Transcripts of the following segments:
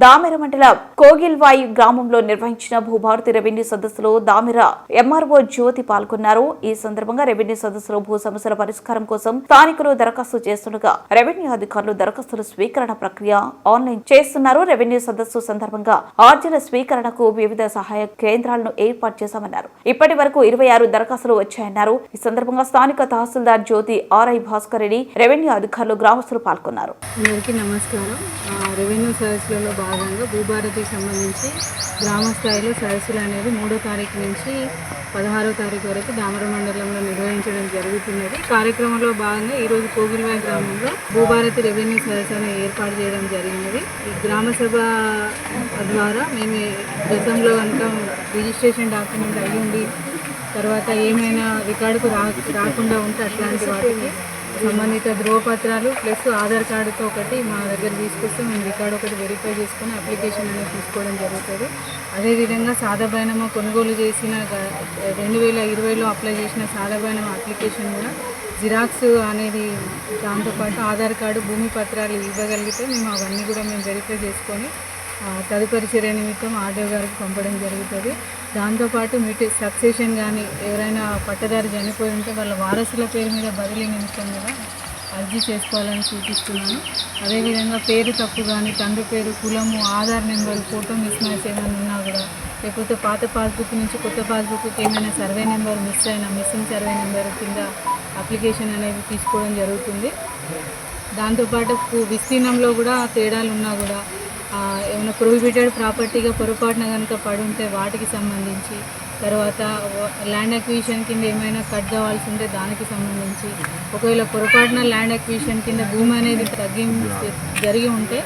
దామెర మండలం కోగిల్వాయి గ్రామంలో నిర్వహించిన భూభారతి రెవెన్యూ సదస్సులో దామెర ఎంఆర్ఓ జ్యోతి పాల్గొన్నారు. ఈ సందర్భంగా రెవెన్యూ సదస్సులో భూ సమస్యల పరిష్కారం కోసం స్థానికులు దరఖాస్తు చేస్తుండగా రెవెన్యూ అధికారులు దరఖాస్తుల స్వీకరణ ప్రక్రియ ఆన్లైన్ చేస్తున్నారు. రెవెన్యూ సదస్సు సందర్భంగా ఆర్జీల స్వీకరణకు వివిధ సహాయ కేంద్రాలను ఏర్పాటు చేశామన్నారు. ఇప్పటి వరకు ఇరవై ఆరు దరఖాస్తులు వచ్చాయన్నారు. ఈ సందర్భంగా స్థానిక తహసీల్దార్ జ్యోతి ఆర్ఐ భాస్కర్ రెడ్డి రెవెన్యూ అధికారులు గ్రామస్తులు పాల్గొన్నారు. నమస్కారం. రెవెన్యూ సదస్సులలో భాగంగా భూభారతికి సంబంధించి గ్రామ స్థాయిలో సదస్సులు అనేది మూడో తారీఖు నుంచి పదహారో తారీఖు వరకు దామర మండలంలో నిర్వహించడం జరుగుతున్నది. కార్యక్రమంలో భాగంగా ఈరోజు కోగిల్వాయి గ్రామంలో భూభారతి రెవెన్యూ సదస్సును ఏర్పాటు చేయడం జరిగినది. ఈ గ్రామ సభ ద్వారా మేము గతంలో కనుక రిజిస్ట్రేషన్ డాక్యుమెంట్ అయ్యి ఉండి తర్వాత ఏమైనా రికార్డుకు రా రాకుండా ఉంటే అట్లాంటి వాటికి సంబంధిత ధ్రువపత్రాలు ప్లస్ ఆధార్ కార్డుతో ఒకటి మా దగ్గర తీసుకొస్తే మేము రికార్డు ఒకటి వెరిఫై చేసుకొని అప్లికేషన్ అనేది తీసుకోవడం జరుగుతుంది. అదేవిధంగా సాదాబైనమా కొనుగోలు చేసిన రెండు వేల ఇరవైలో అప్లై చేసిన సాదాబైనమా అప్లికేషన్ కూడా జిరాక్స్ అనేది దాంతోపాటు ఆధార్ కార్డు భూమి పత్రాలు ఇవ్వగలిగితే మేము అవన్నీ కూడా మేము వెరిఫై చేసుకొని తదుపరి చర్య నిమిత్తం ఆర్డీఓ గారికి పంపడం జరుగుతుంది. దాంతోపాటు మీటి సక్సెషన్ కానీ ఎవరైనా పట్టదారి చనిపోయి ఉంటే వాళ్ళ వారసుల పేరు మీద బదిలీ నిమిత్తం కూడా అర్జీ చేసుకోవాలని సూచిస్తున్నాను. అదేవిధంగా పేరు తప్పు కానీ తండ్రి పేరు కులము Aadhaar number photo mismatch ఏమైనా ఉన్నా కూడా లేకపోతే పాత పాస్బుక్ నుంచి కొత్త పాస్బుక్కి ఏమైనా సర్వే నెంబర్ మిస్ అయినా మిస్సింగ్ సర్వే నెంబర్ కింద అప్లికేషన్ అనేది తీసుకోవడం జరుగుతుంది. దాంతోపాటు విస్తీర్ణంలో కూడా తేడాలు ఉన్నా కూడా ఏమైనా ప్రొహిబిటెడ్ ప్రాపర్టీగా పొరపాటున కనుక పడి ఉంటే వాటికి సంబంధించి తర్వాత ల్యాండ్ అక్విజిషన్ కింద ఏమైనా కట్ కావాల్సి ఉంటే దానికి సంబంధించి ఒకవేళ పొరపాటున ల్యాండ్ అక్విజిషన్ కింద భూమి అనేది తగ్గి జరిగి ఉంటే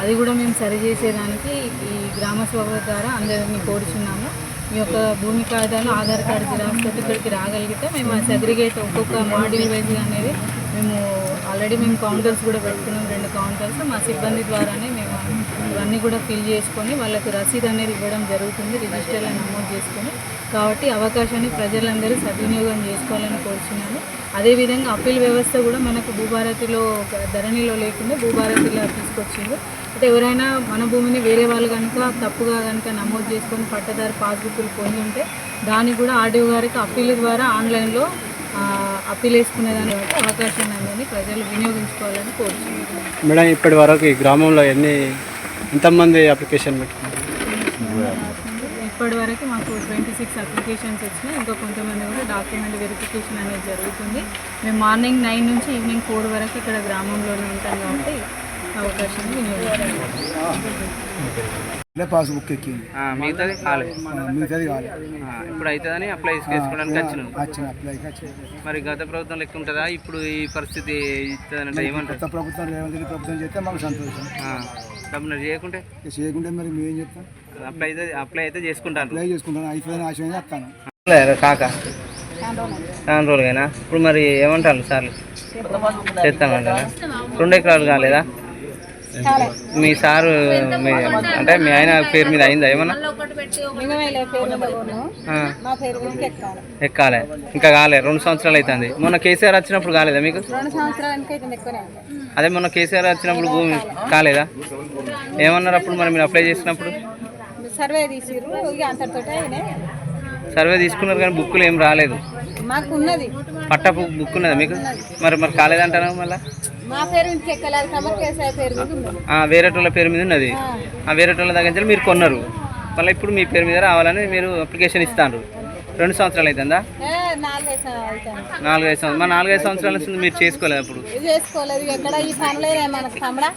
అది కూడా మేము సరిచేసేదానికి ఈ గ్రామ సభ ద్వారా అందరినీ కోరుచున్నాము. మీ యొక్క భూమి కాగితాలు ఆధార్ కార్డు జిరాక్స్ ఇక్కడికి రాగలిగితే మేము సెగ్రిగేట్ ఒక్కొక్క మాడ్యూల్ వైజ్ అనేది మేము ఆల్రెడీ మేము కౌంటర్స్ కూడా పెట్టుకున్నాం రెండు కౌంటర్స్ మా సిబ్బంది ద్వారానే మేము ఇవన్నీ కూడా ఫిల్ చేసుకొని వాళ్ళకి రసీదు అనేది ఇవ్వడం జరుగుతుంది రిజిస్టర్లో నమోదు చేసుకొని. కాబట్టి అవకాశాన్ని ప్రజలందరూ సద్వినియోగం చేసుకోవాలని కోరుచున్నాను. అదేవిధంగా అప్పీల్ వ్యవస్థ కూడా మనకు భూభారతిలో ధరణిలో లేకుండా భూభారతిలో తీసుకొచ్చింది. అంటే ఎవరైనా మన భూమిని వేరే వాళ్ళు కనుక తప్పుగా కనుక నమోదు చేసుకొని పట్టదారు పాస్బుక్లు పొంది ఉంటే దాన్ని కూడా ఆర్డీఓ గారికి అప్పీల్ ద్వారా ఆన్లైన్లో అప్పీల్ వేసుకునేదాన్ని బట్టి అవకాశాన్ని అనేది ప్రజలు వినియోగించుకోవాలని కోరుచున్నాను. మేడం ఇప్పటి వరకు ఈ గ్రామంలో ఎన్ని ఎంతమంది అప్లికేషన్ పెట్టుకున్నారు? ఇప్పటి వరకు మాకు ట్వంటీ సిక్స్ అప్లికేషన్స్ వచ్చినాయి. ఇంకా కొంతమంది కూడా డాక్యుమెంట్ వెరిఫికేషన్ అనేది జరుగుతుంది. మేము మార్నింగ్ నైన్ నుంచి ఈవినింగ్ ఫోర్ వరకు ఇక్కడ గ్రామంలోనే ఉంటాం కాబట్టి అవకాశాన్ని వినియోగించుకోవాలి ఇదే పాస్బుక్ ఎక్కింది మిగతాది కాలేదు మిగతాది కావాలి ఆ, ఇప్పుడు అవుతుందని అప్లై చేసుకోవడానికి వచ్చినాం వచ్చిన అప్లైకి వచ్చింది మరి గత ప్రభుత్వం లెక్క ఉంటుందా? ఇప్పుడు ఈ పరిస్థితి ఇస్తుందంటే ఏమంటారు? కొత్త ప్రభుత్వం రేవంత్ రెడ్డి ప్రభుత్వం చేస్తే మాకు సంతోషం. ఆ, డబ్బున చేయకుంటే? చేయకుంటే మరి మేము ఏం చెప్తాం అప్లై అయితే అప్లై అయితే చేసుకుంటాను అప్లై చేసుకుంటాను అయిపోయిన ఆశ చెప్తాను. కాక. చాలా రోజులుగానా ఇప్పుడు మరి ఏమంటారు సార్ చేస్తామంటారా రెండు ఎకరాలు కాలేదా? మీ సారు అంటే మీ ఆయన పేరు మీద అయిందా ఏమన్నా. ఎక్కాలే. ఇంకా కాలే. రెండు సంవత్సరాలు అవుతుంది మొన్న కేసీఆర్ వచ్చినప్పుడు కాలేదా మీకు? అదే మొన్న కేసీఆర్ వచ్చినప్పుడు భూమి కాలేదా? ఏమన్నారు అప్పుడు మరి మీరు అప్లై చేసినప్పుడు? సర్వే సర్వే తీసుకున్నారు కానీ బుక్కులు ఏం రాలేదు. మాకు ఉన్నది. పట్ట బుక్ ఉన్నదా మీకు? మరి మరి కాలేదంటారా మళ్ళీ? మా పేరు మీద ఉన్నది. ఆ వేరే వాళ్ళ దగ్గర నుంచి మీరు కొన్నారు. మళ్ళీ ఇప్పుడు మీ పేరు మీద రావాలని మీరు అప్లికేషన్ ఇస్తాను రెండు సంవత్సరాలు అవుతుందా నాలుగైదు సంవత్సరాలు మా నాలుగైదు సంవత్సరాల నుంచి మీరు చేసుకోలేదు అప్పుడు. చేసుకోలేదు ఎక్కడ ఈ మనకు